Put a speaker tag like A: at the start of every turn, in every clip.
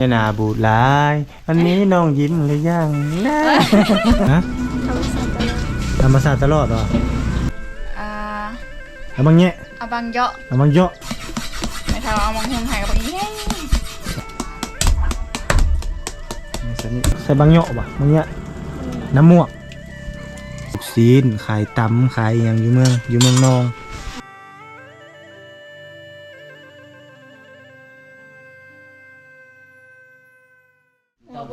A: ไม่นาบูดหลาย อันนี้น้องยิ้มหรือยังนะฮะธรรมศาสตร์ตลอดเหรอ
B: อ่า
A: เอาบางแงะ
B: เอาบางเยาะ
A: เอาบางเยอะ
B: ไม่เท่าเอาบางหงหายกับบางแห้ง
A: ใส่นี่ใส่บางเยอะป่ะบางแงะน้ำมวกลูกซีนขายตำขายอหย่างอยู่เมืองอยู่เมืองนอง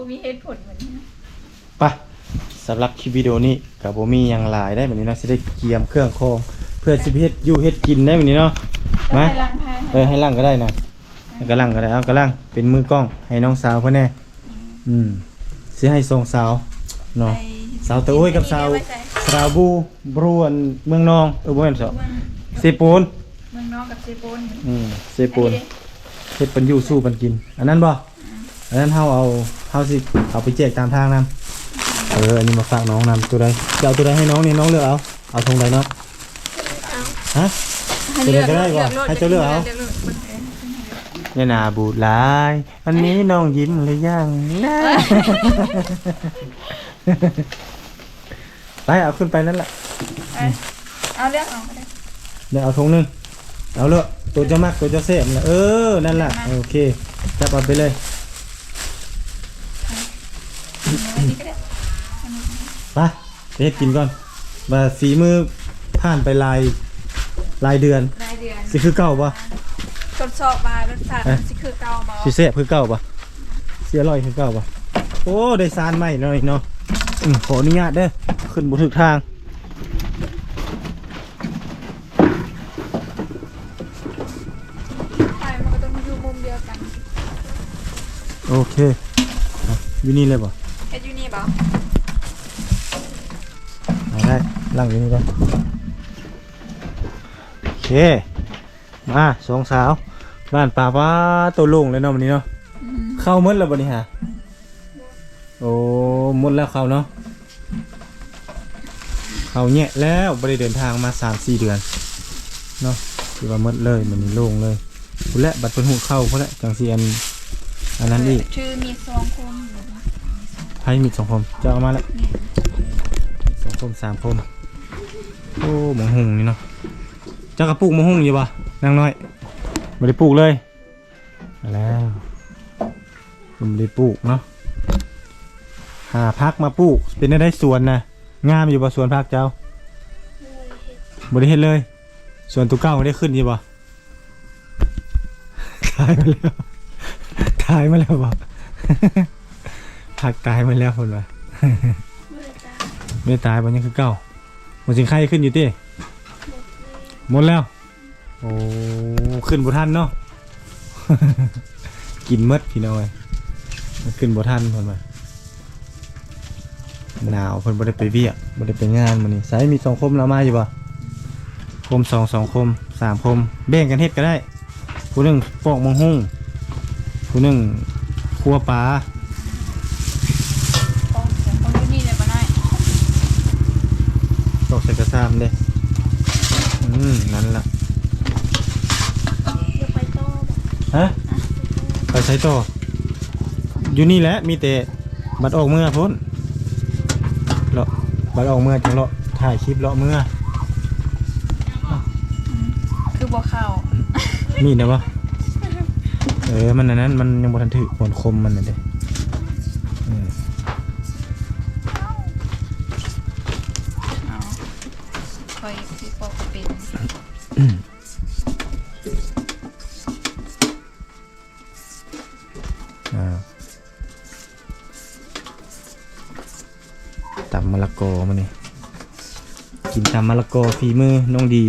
B: มีเหตุผลเหมือนนี้นะ
A: ไปะสำหรับคลิปวิดีโอนี้กับผมมีอย่างหลายได้แบบนี้เนาะจะได้เกียมเครื่องโคองเพื่อสิเฮ็ดอยู่เฮ็ดกินได้แบบนี้เนาะมา
B: ไปล้างผ้า
A: เออให้ล่างก็ได้นะให้กระล่างก็ได้เอากระล่างเป็นมือกล้อง ให้น้องสาวเขาแน่อืมสิให้ทรงสาวเนาะสาวตะอุ้ยกับสาวสาวบูบรวนเมืองนองเออบ่แม่นสาวเซปูน
B: เมืองนอกกับเซโปน
A: อืมเซปูนเฮ็ดปันอยู่สู้ปันกิน อันนั้นบ่อันนั้นเฮาเอา เฮาสิเอาไปแจกตามทางนํเอออันนี้มาฝากน้องนำตัวใดจะเอาตัวใดให้น้องนี่น้องเลือกเอาเอาธงใดเนาะฮะ
B: ให้เลือก
A: เลือกก็ได้บ่ให้เจ้าเลือกเอาเนี่ยนาบูดหลายอันนี้น้องยิ้มหรือยังนะไปเอาขึ้นไปนั่นแหละ
B: ไปเอาเลือกเอาก็ได้
A: เดี๋ยวเอาธงหนึงเอาเลยตัวจะมักตัวจะเสพนะเออนั่นแหละโอเคจับเอาไปเลย
B: เอาอันนี้ก็ ได้
A: ไปไปเฮ็ดกินก่อนว่าฝีมือผ่านไปหลายหลายเดือน
B: รายเดือน
A: สิคือเก่าปะ
B: ทดสอบมารสชาติ
A: เอ๊ะ
B: สิคือเก่าบ่
A: สิเสพคือเก่าปะเสียร่อยคือเก่าปะโอ้ได้ซานใหม่หน่อยเนาะอืมขออนุญาตเด้อขึ้นบนถึกทาง
B: ใช่มันก็ต้องอยู่มุมเดียวกัน
A: โอเคอะอยู่นี่เลยปะ
B: เฮ็ดอยู่ นี่บ่
A: เอาได้ล่างอยู่นี่ก่อนโอเค มาสองสาว บ้านป่าว่าตัวโลงเลยเนาะวันนี้เนาะ
B: อืม
A: เข้าหมดแล้วบันนี้ฮะโอ้หมดแล้วเข้าเนาะเข้าแงะแล้วบริเดินทางมาสามสี่เดือนเนาะคือว่าหมดเลยมันนี้โล่งเลยพุ่นแหละบัตรเป็นหูเข้าพุ่นแหละจังสีอันอันนั้นอีก
B: ชื่อมีสองคนอยู่นะ
A: ไพ่มีสองคมจะเอามาแล้วสองคมสามคมโอ้หมองหุงนี่เนาะเจ้ากระปุกหมองหุงอยู่ปะนางน้อยไม่ได้ปลูกเลยมาแล้วผมไม่ได้ปลูกเนาะหาพักมาปลูกเป็นได้ได้สวนนะงามอยู่ปะสวนพักเจ้าบริเห็นเลยสวนตุกเก้าไม่ได้ขึ้นอยู่ปะตายมาแล้วตายมาแล้วปะผักตายมาแล้วคนวะไม่ได้ตายมันยังคือเก่าหมดสิงไข้ขึ้นอยู่ติหมดแล้ว โอ้ขึ้นบ่ทันเนาะกินมดพี่น้อยขึ้นบ่ทันคนมาหนาวเพิ่นบ่ได้ไปเวียกบ่ได้ไปงานมื้อนี้ใส่มีสองคมแล้วมาอยู่บ่คมสองสองคมสามคมแบ่งกันเฮ็ดก็ได้ ผู้หนึ่งปอกมังหุ่งผู้หนึ่งคัวปลา
B: ของของอยู่นี่เลยบ่น้อย
A: ตอกใส่กระซามเด้อืมนั่นละ
B: เดี๋ยวไปโตบ่
A: ฮะไปใช้ต่ออยู่นี่แหละมีแต่บัตรออกเมื่อพ้นเลาะบัตรออกเมื่อจังเลาะถ่ายคลิปเลาะเมื่อ
B: คือบ่เข้า
A: มีดนะวะเออมันอันนั้นมันยังบ่ทันถือผลคมมันน่ะเด้
B: กิน
A: ตำมะละกอฝีมือน้องดี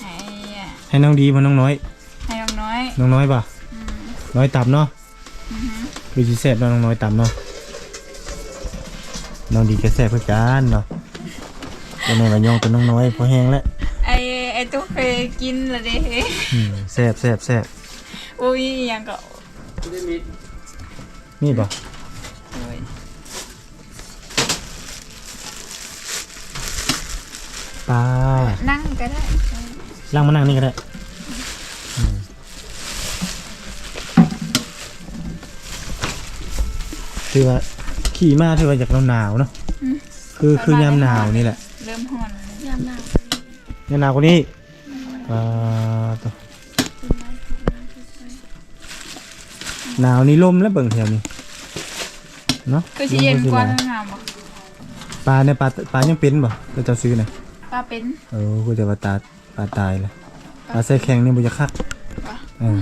B: ให้อะ
A: ให้น้องดีมาน้องน้อย
B: ให้น้องน้อย
A: น้องน้อยป่ะ
B: อืม
A: น้อยต่ำเนาะ
B: อือฮึ
A: ดูจีแซ่บเนาะน้องน้อยต่ำเนาะน้องดีก็แซ่บเพื่อกันเนาะตัวน้อยก็ย่องตัวน้องน้อยพอแห้งแล้ว
B: ไอไอตุ๊กเคยกินและเด้
A: อืมแซ่บแซ่บแซ่บ
B: อุ้ยอิหยังก็
A: นี่ป่ะ
B: โอ้ย
A: ปลา
B: นั่งก็ได้
A: ล่างมานั่งนี่ก็ได้อืมถือว่าขี่มาถือว่าจากหนาวๆเนาะ
B: อืม
A: คือคือยามหนาวนี่แหละ
B: เริ่มฮ้อนแล้ว
C: ยามหนาว
A: ยามหนาวกว่านี้อ่าตัวหนาวนี่ลมแล้วเบิ่งแถวนี้เนาะ
B: คือสิเย็นกว่า
A: ลม
B: ทางงามบ่
A: ปลาเนี่ยปลาปลายังเป็นบ่เราจะซื้อน่ะ
B: ป้าเป็น
A: เออกูจะว่าตาปลาตายเลยปลาใส่แข็งนี่บ่จะคัก
B: วะ
A: เออ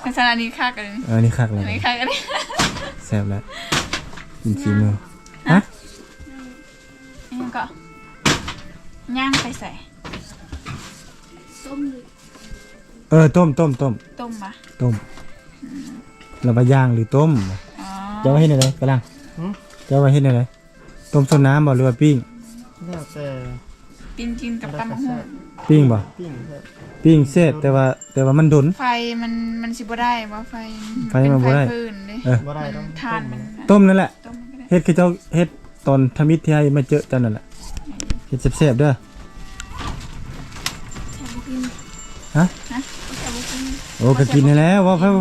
B: ในสถานีคักกัน
A: เออนี่คักเลย
B: อันนี้คักกันนี่
A: แซ่บแล้วกินฝีมือฮะ
B: ยังก็ย่างไปใส่
C: ต้มเลย
A: เออต้มต้มต้ม
B: ต้มปะ
A: ต้มเราไปย่างหรือต้ม
B: อ๋อ
A: จะว่าเฮ็ดอะไรกำลังจะว่าเฮ็ดอะไรต้มส้มน้ำบ่หรือว่าปิ้ง
D: แล้วแต่
B: กินกินกับตำบักหุ่ง
A: ปิ้งบ่
D: ปิ้งครับ
A: ปิ้งเสร็จแต่ว่าแต่ว่ามันดน
B: ไฟมันมันสิบ่ได้ว่าไฟ
A: ไฟมันบ่ได้
B: เป็นฟพื้นเด้
A: เออ
D: บ่ได้ต้อง
B: ทานมัน
A: ต้มนั่นแหละ
B: ต้มมันก็ได้
A: เฮ็ดคือเจ้าเฮ็ดตอนทำมิตรที่ให้มาเจอจันนั่นแหละเฮ็ดแซ่บๆเด้อ
C: แถมกิน
A: ฮะ
C: แถมกิน
A: โอ้ก็กินได้แล้วว่าเพิ่น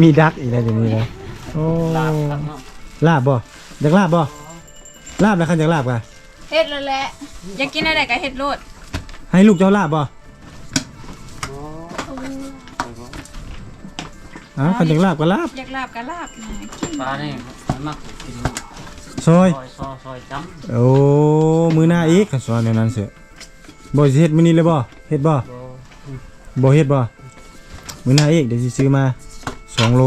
A: มีดักอีกแล้วเดี๋ยวนี้นะโอ้ลาบบ่อยากลาบบ่ลาบแล้วคันอยากลาบกะ
B: เฮ็ดแล้วแหละอยากกินอะไรก็เฮ็ดโลด
A: ให้ลูกเจ้าลาบบ่
C: เอา
A: อ๋อคันอยากลาบก็ลาบ
B: อยากลาบก็ลาบนะกิน
D: ปลานี่มันมักกิน
A: ซอย
D: ซอยซอยซอยจ้
A: โอ้มื้อหน้าอีกคันซอยในนั้นเสียบ่สิเฮ็ดมื้อนี้เลยบ่เฮ็ดบ่ำ
D: บ่
A: บ่เฮ็ดบ่มื้อหน้าอีกเดี๋ยวสิซื้อมา2โล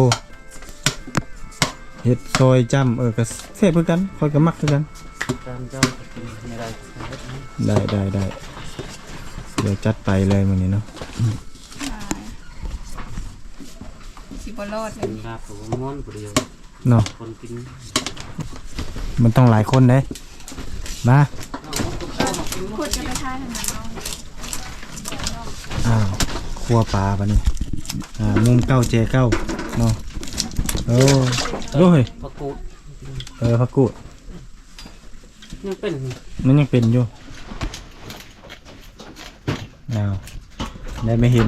A: เฮ็ดซอยจ้ำเออก็แซ่บคือกันค่อยก็มักคือกัน
D: จำเจ้าก็กิน ไม่ได้เฮ็ดให้
A: ได้ได้ได้เดี๋ยวจัดไปเลยมื้อนี้เนาะ
B: สิบ่รอดเล
D: กิ
B: ย
D: นลาบกับม้วนผู้เดียว
A: เนาะ
D: คนกิน
A: มันต้องหลายคนเด้มา
B: พูดจะไปทานทางนั้นเนาะ
A: อ้าวครัวปลาบัดนี้อ่ามุมเก้าเจเก้าเนาะโอ้โอ้ย
D: ผักกูด
A: เออพักกูด
D: ยังเป็น
A: มันยังเป็นอยู่อ้าได้มาเห็น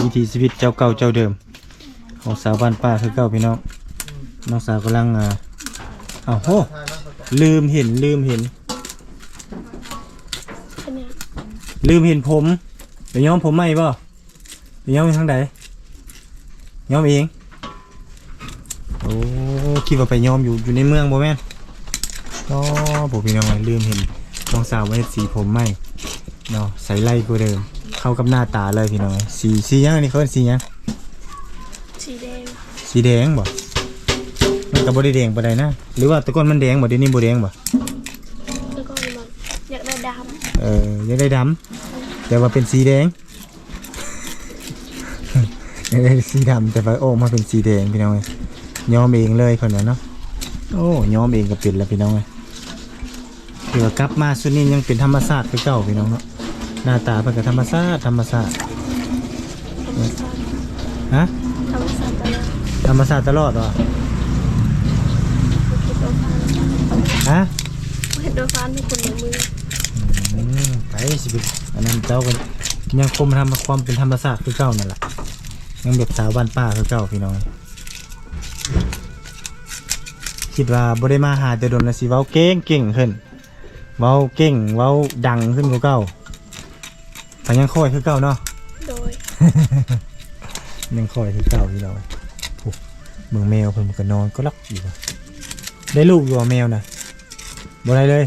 A: วิถีชีวิตเจ้าเก่าเจ้าเดิม ของสาวบ้านป้าคือเก่าพี่น้องน้องสาวกำลังอ่าอ้าวโหลืมเห็นลืมเห็น ลืมเห็นผมไปย้อมผมใหม่ป่ะไปย้อมทางใดย้อมเองโอ้คิดว่าไปย้อมอยู่อยู่ในเมืองบ่แม่นอ๋อ ผมพี่น้องเอ้ยลืมเห็นน้องสาวไว้สีผมใหม่เนาะใส่ไล่กว่าเดิม เข้ากับหน้าตาเลยพี่น้องเอ้ยสีสีหยังอันนี้เขาเป็นสีหยัง
C: สีแดง
A: สีแดงบ่มันก็บ่ได้แดงปานใดนะหรือว่าแตะก่อนมันแดงบ่เดี๋ยวนี้บ่แดงบ่
C: แล้วก็มันอยากได้ด
A: เออยังได้ดำแต่ว่าเป็นสีแดงยังได้สีดำแต่ว่าโอ้มาเป็นสีแดงพี่น้องเอ้ยย้อมเองเลยคนว่าเนาะโอ้ย้อมเองก็เป็นแล้วพี่น้องเอ้ย ถือว่ากลับมาสุดนี้ยังเป็นธรรมชาติคือเก่าพี่น้องเนาะหน้าตาเพิ่นก็ธรรมชาติธรรมชาติ
C: ธรรมชาติ
A: ฮะ
C: ธรรมชาติตลอด
A: ธรรมชาติตลอดวะฮะ
C: เห็ดโดฟานทุกคนในมือ
A: อืมไปสิเป็นอันนั้นเจ้าก็ยังคงทำความเป็นธรรมชาติคือเก่านั่นแหละยังแบบสาวบ้านป้าคือเก่าพี่น้องคิดว่าบ่ไดมาหาแต่โดนแล้วสิเว้าเก่งเก่งขึ้น เว้าเก่งเว้าดังขึ้นกว่าเก่าแต่ยังคอยคือเก่าเนาะ
C: โดย
A: ยังคอยคือเก่าพี่น้องโอ้เมืองแมวเพิ่นก็นอนก็รักอยู่ว่ะได้ลูกอยู่บ่แมวน่ะบ่ได้เลย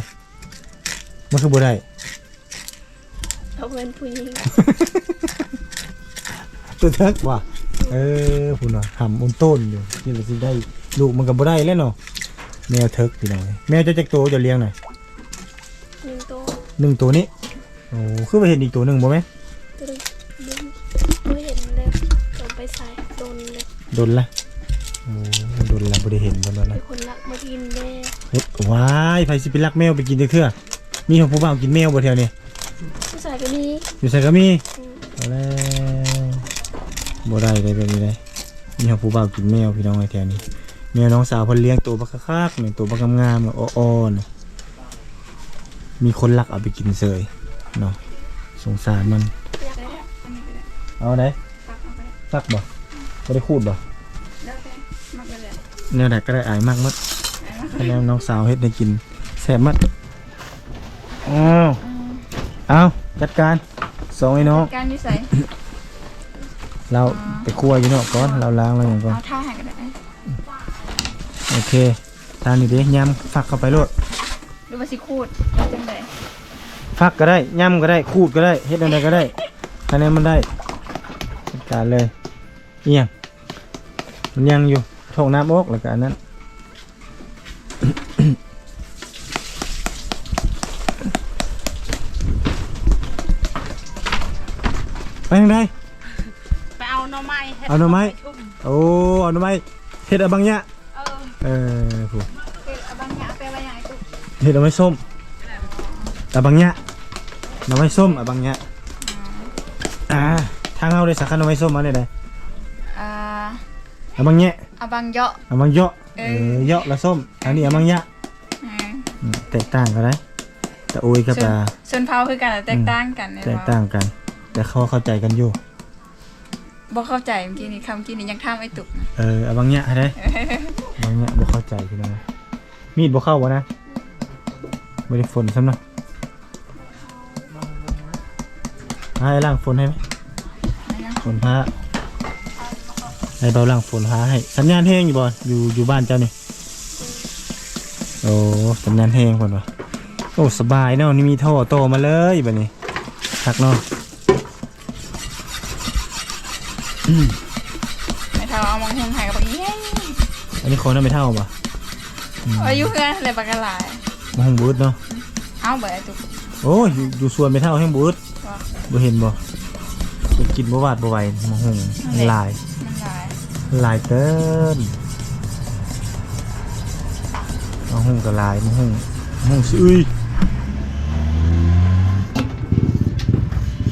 A: มันคือบ่ได้
C: เขาเป็นผู้หญิง
A: ตัวเทิกว่ะเออพุ่นว่ะหำอุ่นต้นอยู่นี่ละสิได้ ลูกมันก็บ่ได้แล้วเนาะแมวเทิกพี่น้องเอ้ยแมวเจะจักโตวจะเลี้ยงหน่อย
C: หนึ่งตัว
A: หนึ่งตัวนี้โอ้คือไปเห็นอีกตัวหนึ่งบ่แม่
C: ตัวหนึงดึงไม่เห็นเลยตอนไปใส่โดนเลย
A: โดนละโอ้โดนละบ่ได้เห็นบ่โดน
C: เป็
A: ละ
C: นคนรักมากินแม่
A: เฮ็ดว้ายไผสิไปลักแมวไปกินเด้อเทื่อมีของผู้บ่าวกินแมวบ่แถวนี้
C: ผู้ชายคนนี้
A: อยู่ไสก็มี
C: อืม
A: เอาแล้วบ่ได้เลยแบบนี้เลยมีของผู้บ่าวกินแมวพี่น้องไอ้แถวนี้แมวน้องสาวเพิ่นเลี้ยงตัวบักคักๆนี่ตัวบักงามๆอ้อๆน่ะ มีคนลักเอาไปกินเสยเนาะสงสารมัน
B: ได้แล้วอันนี้ก็ได้
A: เอาไหน
B: ปักเอาไป
A: ซักบ่บ่ได้คูดบ่
B: แล้วแต่มักเลยแหละ
A: แนวไหนก็ได้อายมากมัดคะแนนน้องสาวเฮ็ดให้กินแซ่บมัดอ้าวเอาจัดการสองไอ้น้อง
B: การนิสัย
A: เราไปครัวอยู่เนาะก่อนเราล้างแล้วอย่างก่อน
B: เอาท่าให้กันได้
A: โอเคทานนี่เด้ยำฟักเข้าไปโลด
B: ดูว่าสิคูดเอา จังได
A: ฟักก็ได้ยำก็ได้คูดก็ได้เฮ็ดอะไรก็ได้คะแนนมันได้จัดการเลยเอียงมันยังอยู่โถงน้ำอกแล้วก็อันนั้นไปทางใด
C: ไปเอาหน่อไม้ฮ็ด
A: เอาหน่อไม้
C: ชุ่ม
A: โอ้เอาหน่อไม้เฮ็ดอะบางอย่าง
C: เออ
A: เออผู้
B: คือเอาบางอย่างไปไว้อย่างไอ้ตุ๊ก
A: เฮ็ดเอาไม้ส้ม อะบางอย่างหน่อไม้ส้มอะบางอย่างอ่าทางเฮาได้สักคันหน่อไม้ส้มมาได้ได
B: อ่า
A: อะบางอย่าง
B: เอาบางเยาะ
A: อะบางเยาะ
B: เอ
A: เอ
B: อ
A: อเยาะละส้มอันนี้อะบางอย่าง
B: อืม
A: อืมแตกต่างกันได้แต่โอ้ยกับ
B: ส่วน
A: อ่า
B: ส่วนเผาคือกันแต่แตกต่างกันเนี่ย
A: แตกต่างกัน แต่เขาเข้าใจกันอยู่
B: บ่เข้าใจเมื่อกี้นี่คำเมื่อกี้นี่ยังทำไอ้ตุ๊กนะ
A: เอออะบางอย่างได้ บางอย่างบ่เข้าใจพี่น้องมีดบ่เข้าวะนะบ่ได้ฝนซ้ำเนาะ ให้ล้างฝนให้ไหมฝนฟ้าให้เบาล่างฝนฟ้าให้ สัญญาณแห้งอยู่บ่อยู่อยู่บ้านเจ้านี่โอ้สัญญาณแห้งคนวะโอ้สบายเนาะนี่มีท่อโตมาเลยแบบนี้ทักเนาะ
B: ไม่เท่าเอามองหุ่นหายกับปากเย้ย
A: อันนี้คนน่าไม่เท่าป่ะ
B: อายุเพื่อนเลยปากกะหลาย
A: มาห้องบูธเนาะ
B: เอาเบิดไอ้ตุ๊ก
A: โอ้ยอยู่อยู่ส่วนไม่เท่าแห้งบูธ
B: ว่า
A: บ่เห็นบ่เป็นกินบ่หวาดบ่ไหวมาห้องลาย
B: มันหลาย
A: ลายเติ้นมาห้องก็ลายมาห้องมาห้องสิอุ้ย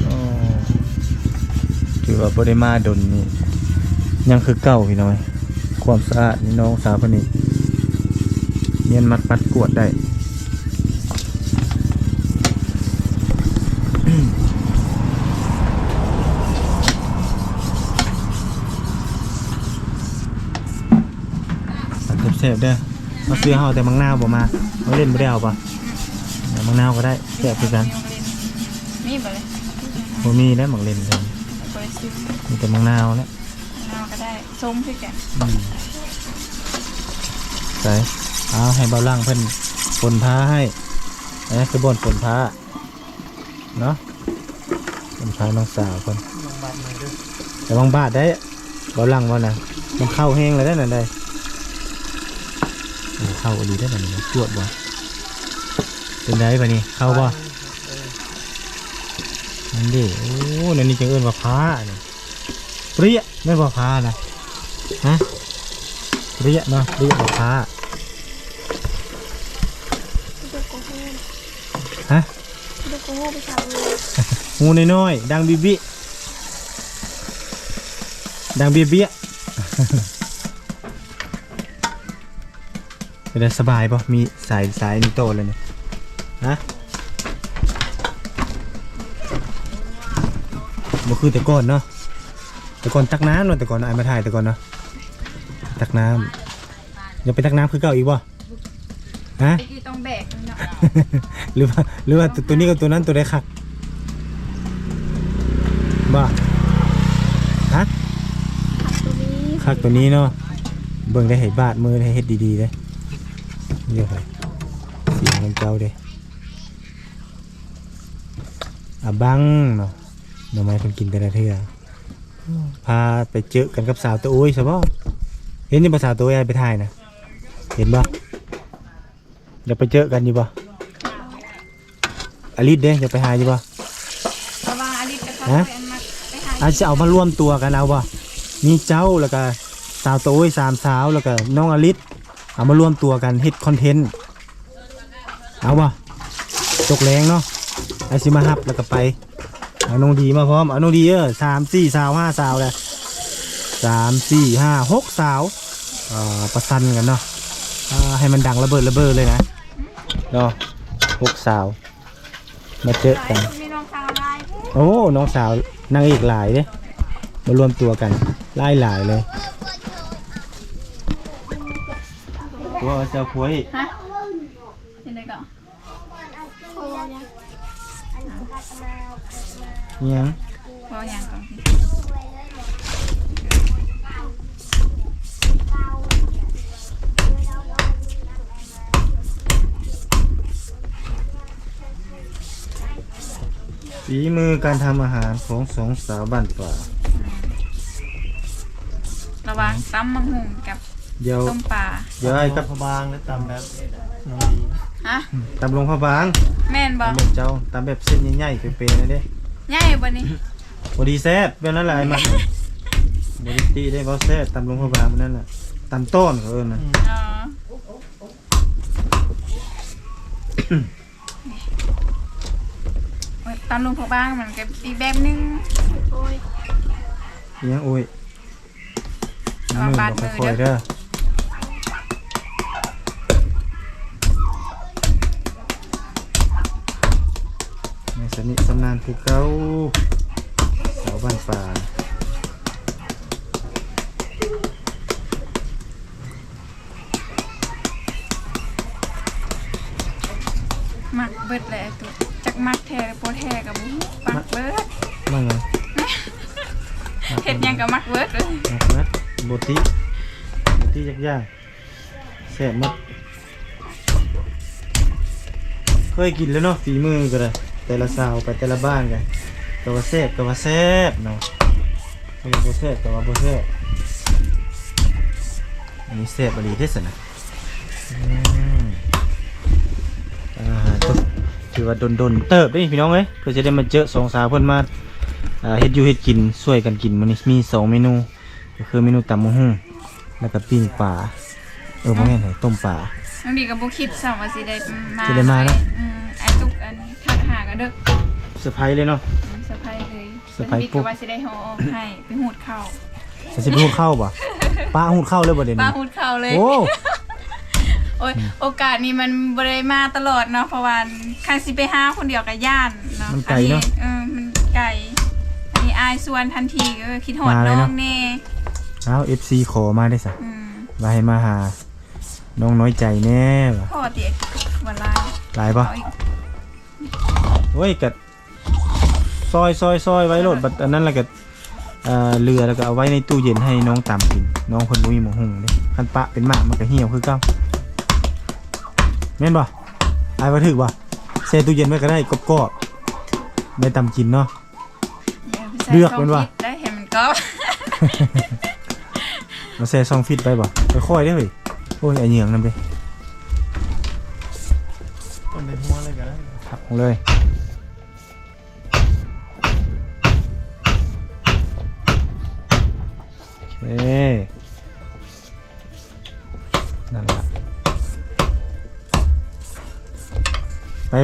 A: อ๋อถือว่าบริมาดนนี่ยังคือเก่าพี่น้อย ความสะอาดนี่น้องสาวคนนี้เนียนมัดมัดกวดได้ สันเสพๆเด้อมาซื้อเฮาแต่มังนาวบ่มามาเล่นบ่ได้เอาปะเอามังนาวก็ได้แซ่บคือกัน
B: มีบ่เลย
A: บ่มีแล้วมังเล่นกัน
B: บ่ได้ซื้อ
A: มีแต่มังนาวแล้ว
B: เอาก็ได้ส้มคือกัน
A: ใส่เอาให้เบาล่างเพิ่นฝนพ้าให้อันนี้คือบนฝนพ้าเนาะฝนพ้าน้องสาวคนแต่บางบาทได้เบาล่างว่านะมันเข้าแห้งเลยได้นั่นได้โอ้ เข้าอดีได้นั่นจวดบ่เป็นไงปะนี่เข้าบ่นั่นดิโอ้นั่นนี่จังเอิ้นว่าพ้าเนี่ยเปรี้ยไม่ว่าพ้านะฮะเรียเนาะเรียกว่าพ้าฮะ
C: ด็กโกโก้ไปทำเลย
A: งูน้อยๆดังบิบิดังเบี้ยเบี้ย เป็นไงสบายปะมีสายสายนี่โตเลยเนี่ยฮะบ่คือแต่ก่อนเนาะแต่ก่อนตักน้ำเนาะแต่ก่อนไอ้มาถ่ายแต่ก่อนเนาะตักน้ำยังไปตักน้ำคือเก่าอีกบ่ฮะ
B: เมื่อกี้ต้องแบกมันเนาะ
A: หรือว่าหรือว่าตัวตัวนี้กับตัวนั้นตัวใดคักบ้าฮะ
C: ตัวนี้
A: คักตัวนี้เนาะเบิ่งได้ให้บาดมือให้เฮ็ดดีๆเลย เดี๋ยวไปเสียงของเจ้าเด้อะบังเนาะหน่อไม้เพิ่นกินแต่ละเทื่อพาไปเจอกันกับสาวตัวโอ้ยซะบ่เห็นนี่ภาษาวตัวโอ้ยไปถ่ายนะเห็นบ่เดี๋ยวไปเจอกันอยู่บ่อลิสเด้จะไปหาอยู่บ่
B: ระวังอลิศกับเขา
A: ฮะ
B: ไปอันมาไปหา
A: อาจจะเอามารวมตัวกันเอาบ่มีเจ้าแล้วก็สาวโต้ยสามสาวแล้วก็น้องอลิส เอามารวมตัวกันเฮ็ดคอนเทนต์ เอาบ่ตกแรงเนาะไอซิมาฮับแล้วก็ไปเอาน้องดีมาพร้อมเอาน้องดีเออสามสี่สาวห้าสาวเลยสามสี่ห้าหกสาวเอ่อประสันกันเนาะอ่าให้มันดังระเบิดระเบิดเลยนะเนาะหกสาวมาเจอกัน
B: มีน้องสาวลาย
A: โอ้น้องสาวนางเอกหลายเด้มารวมตัวกันไล่หลายเลย ตัวเจ้าคุย
B: ฮะยังไงก่อน
C: โอ้ยัง
A: ยัง
B: พออย่างก่อน
A: ฝีมือการทำอาหารของสองสาวบ้านป่า
B: ระวังตั้มมังหุงกับ
A: เดี๋ยว
B: ต้มปลา
A: เดี๋ยวไอ้กับ
E: พบางและตามแบบน้องดี
B: ฮะ
A: ตำลงพระบาง
B: แม่นบ่
A: ตำแบบเจ้าตำแบบเส้นใหญ่ๆเป๊ะๆนะเด้
B: ใหญ่บ่นี่
A: บอดีแซ่บเป็นนั่นแหละไอ้มันบอดีตีได้บอแซ่บตำลงพระบางมันนั่นแหละตำต้นเขาเอิ้นนะ
B: อ๋อโอ้ยตามลุงพอบ้างมันก็อีกแบบนึง
C: โอ้ย
A: อิหยังโอ้ย
B: ระวังบาดมือ
A: ค่อยๆ
B: เด้
A: เด้
B: อ
A: อ ในสนิทสำนานคือเก้าสาวบ้านป่า
B: มักเบิดแหละตัวจักมักแท้หรือบ่แท้กับบ่ฮู้ปักเบิด
A: มั่งไง
B: เฮ็ดหยังก็มักเบิดเลย
A: นักนัดบทีบทียากยากๆแซ่บหมดเคยกินแล้วเนาะฝีมือก็ได้ แต่ละสาวไปแต่ละบ้านกันก็ว่าแซ่บก็ว่าแซ่บเนาะก็ว่าบ่แซ่บก็ว่าบ่แซ่บอันนี้แซ่บอหลีเด้อสินะอืมอ่าก็ถือว่าดนๆเติบได้พี่น้องเอ้ยเพื่อจะได้มาเจอสองสาวเพิ่นมาอ่าเฮ็ดอยู่เฮ็ดกินช่วยกันกินมื้อนี้มีสองเมนู ก็คือเมนูตำมะฮุ่งแล้วก็ปิ้งปลาเออบ่แม่นให้ต้มปลา
B: บางทีก็บ่คิดซ้ํว่าสิได้มา
A: สิได้มาเนอะ
B: อืมไอ้ตุกอันทักหาก็เด้อ
A: เซอร์ไพรส์เลยเนาะ
B: เซอร์ไพรส์เลย
A: เซอร์ไพรส์ปุ๊
B: ปุ๊
A: บ
B: ว่าสิได้ห่อออกให้ไปหูดเข้า
A: จะสิไปฮูดเข้าบ่ป้าฮูดเข้าเลยบ่เดี๋ยว
B: ปลา
A: นี้
B: หูดเข้าเลย
A: โอ้
B: โอ้ยโอกาสนี้มันบ่ได้มาตลอดเนาะเพราะว่าคันสิไปหาคนเดียวก็ย่านเนาะ
A: มันไกลเนาะ
B: อัเออมันไกลอันนี้อายส่วนทันทีก็คิดฮอด
A: มาเลย
B: น้อ
A: เนาะ
B: งแน่
A: เอา FC ขอมาได้ซะ
B: อืม
A: ว่าให้มาหาน้องน้อยใจแน่ว่ะ
B: พ่อติวันลาย
A: หลายบ่
B: เอาอีก
A: โอ้ยก็ซอยซอยซอยไว้โลดบัดอันนั้นแล้วก็เอ่อเรือแล้วก็เอาไว้ในตู้เย็นให้น้องตำกิน น้องเพิ่นบ่มีหมูหุงเด้คันปะเป็นหมากมันก็เหี่ยวคือเก่าแม่นบ่อายว่าถึกบ่แช่ตู้เย็นไว้ก็ได้กรอบๆได้ตำกินเนาะ
B: ดี๋ยวไปใส่
A: เลือกมันว่ะ
B: ช่งฟิตได้เห็นมันก็
A: มาแช่ซองฟิตไปบ่ค่อยๆเด้อเฮ้ยโอ้ยไอเหยืองนำเด้
E: ต้นในหัวเลยก็ได้
A: ทับลงเลย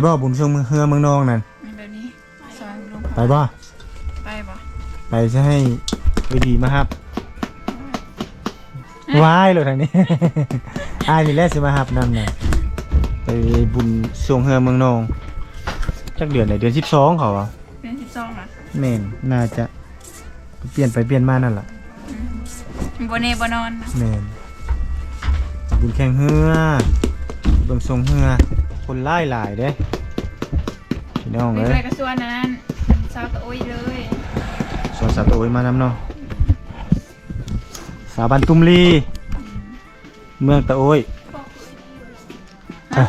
A: บ่บุญช่วงเมืองเฮือเมืองนองนั่น
B: มีแบบนี้ซอยลง
A: ไปบ่
B: ไปบ่
A: ไปจะให้ไปดีมาครับว้ายเลยทางนี้ อายนี่แหละสิมาครับนั่นน่ะไปบุญช่วงเฮือเมืองนองจักเดือนไหนเดือนสิบสองเขาอะ
B: เป็นสิบสองนะ
A: แม่นน่าจะเปลี่ยนไปเปลี่ยนมานั่นแหละ
B: บนเนบนอนนะ
A: แม่นบุญแข่งเฮือเบิ่งทรงเฮือ คนไล่หลายเด้พี่น้อง
B: ไม่
A: เอ้
B: เค
A: ย
B: ยกระส่วนนั้นซาวตะโอ้ยเลย
A: สวนสัตว์โอ้ยมานำเนาะสาบันตุมลี เมืองตะโอ้ยอะ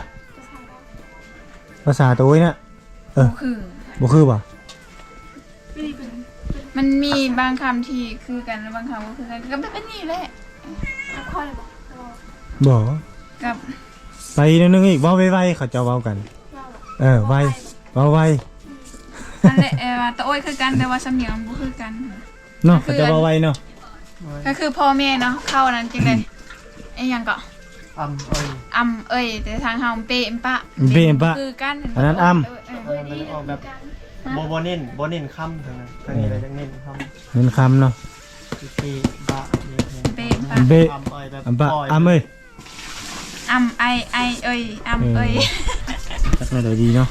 A: ภาษาตะโอ้ยเนี่ย เออ
B: คือ
A: บ่คือป่ะ
B: มันมีบางคำที่คือกันแล้วบางคำก็คือกันก็ไม่เป็นนี่แหละ
C: ค่อยบอก
A: บ่
B: กับ
A: ไปนิดนึงอีกเว้าไวๆเขาจะเว้ากัน เออไวเว้าไว
B: อันแหละเออตะโอ้ยคือกันแต่ว่าสำเนียงมันบ่คือกัน
A: เนาะเขาจะเว้าไวเนาะ
B: ก็คือพ่อแม่เนาะเข้านั้นจริงเลยไอ้หยังก็
E: อำเอ้ย
B: อำเอ้ยแต่ทางเฮาเปะเอ็มปะ
A: เบมปะ
B: คือกัน
A: อันนั้นอำ
B: เเเอ
E: อมันออกแบบโบโบเน้นโบเน้นคำทางนั้นทางนี้เลยจะเน้นค
A: เน้นคำเนาะำ
E: ปีบะนี่เน้น
B: เปะเอ็มปะ
A: เบ
E: อำเอ้ยแบบ
A: อัมบะ
E: ปล่ย
A: อัมเอ้ย
B: อำไอไอเอ้ยอำเอ้ย
A: จักหน่อยเดี๋ยวดีเนาะ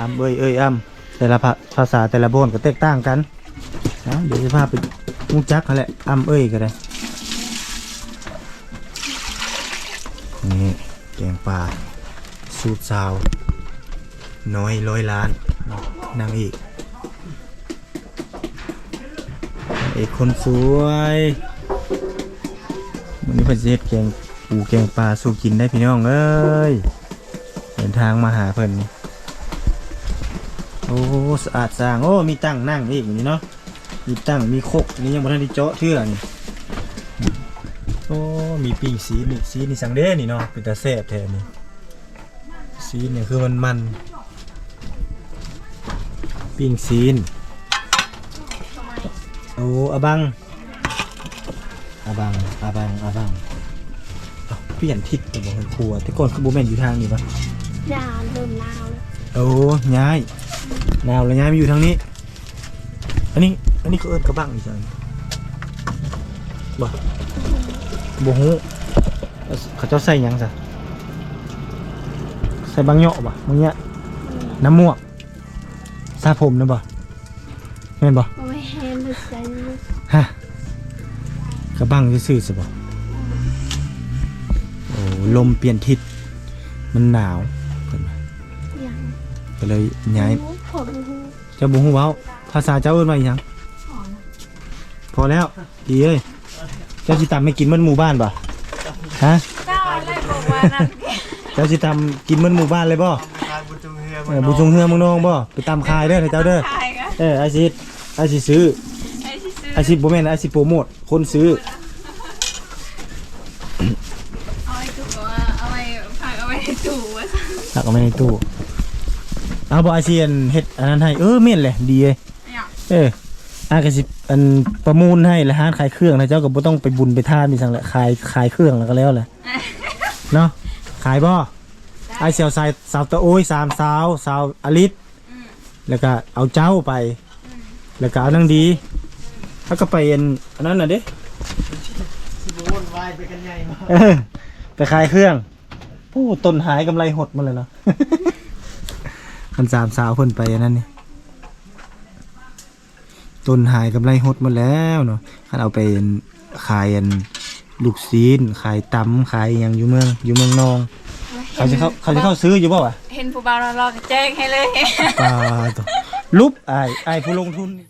A: อัมเอ้ยเอ้ยอัมแต่ละภาภาษาแต่ละโบนก็แตกต่างกันนะเดี๋ยวจะพาไปมุกจักเขาแหละอัมเอ้ยก็ได้นี่ปลาสูตรสาว น้อยร้อยล้านเนาะนางเอกนางเอกคนสวยวันนี้เพิ่นสิเฮ็ดแกง ปูแกงปลาสู่กินได้พี่น้องเอ้ยเดินทางมาหาเพิ่นนี่โอ้สะอาดสางโอ้มีตั้งนั่งอีกอย่นี้เนาะมีตั้งมีคกนนี้ยังบ่ทันได้เจาะเทื่อนี่โอ้มีปิ้งซีนนี่ซีนนี่สังเด้นี่เนาะเป็นตาแซ่บแท้นี่ซีนเนี่ยคือมันมันปิ้งซีนโอ้อาบังอาบังอาบังอาบัง เอ้าเปลี่ยนทิศไปบอกให้ครัว แต่ก่อนคือโบแมนอยู่ทางนี้ปะ
C: ยาเริ่มหนาวแล้ว
A: โอ้ย้ายแนวแล้วย้ายมาอยู่ทางนี้ อันนี้ อันนี้เขาเอิ้นกระบังอีกจังบ่บ่ฮู้เขาเจ้าใส่หยังซะใส่บางเหยาะบ่บางเนี้ยน้ำม่วงซาผมนะบ่แม่นบ่
C: เอาไว้แฮมไปใส่
A: ฮะกระบังซื่อๆสิบ่โอ้ ลมเปลี่ยนทิศมันหนาวเพิ่นว่า
C: อย่าง
A: ก็เลยย้าย
C: ผมหู
A: เจ้าบุ้งหูเว้าภาษาเจ้าเอิ้นว่าอีหยังพอแล้วดีเอ้ยเจ้าสิตำไม่กินมันหมู่บ้านป่ะฮะ
B: เจ้าอะไรบอกว่านั่น
A: เจ้าสิตำกินมันหมู่บ้านเลยบ่
E: ทายบุญจุงเฮือ
A: เออบุญทรงเฮือมึงน้องบ่ไปตำคายเด้อให้เจ้าเด้อ
B: ขายกัน
A: เออไอซิดไอซิซื้อ
B: ไอ้ที่ซื้อ
A: ไอซิบ่แม่นไอซิโปรโมทคนซื้อ
B: เอาไว้ตู้ว่าเอาไว้ผักเอาไว้ในตู้ว่าซะ
A: ตัก เอาไว้ในตู้เอาบ่ไอซิอันเฮ็ดอันนั้นให้เออแม่นเลยดีเอ้ย
B: เนี่ย
A: เอออากสิอันประมูลให้แล้วร้านขายเครื่องนะเจ้าก็บ่ต้องไปบุญไปทานมีสั่งแหละขายขายเครื่องแล้วก็แล้วแหละเนาะขายบ่ไอเสียวสายสาวตะโอ้ยสามสาวสาวอลิศแล้วก็เอาเจ้าไป แล้วก็เอานางดีแล้วก็ไปอันอันนั้นน่ะเด้
E: สิบวนวายไปกันใหญ่มาก
A: เออไปขายเครื่อง โอ้ต้นหายกำไรหดหมาเลยเนาะมันสามสาวเพิ่นไปอันนั้นนี่ต้นหายกำไรหดหมาแล้วเนาะคันเอาไปขายอันลูกซีนขายตำขายอหย่างอยู่เมืองอยู่เมืองนอง เขาจะเข้าเขาจะเข้าซื้ออยู่เปล่าวะ
B: เห็นผู้บ่าวรอๆก็แจ้งให้เลย
A: ปลาตัวลุบไอ้ไอ้ายผู้ลงทุนนี่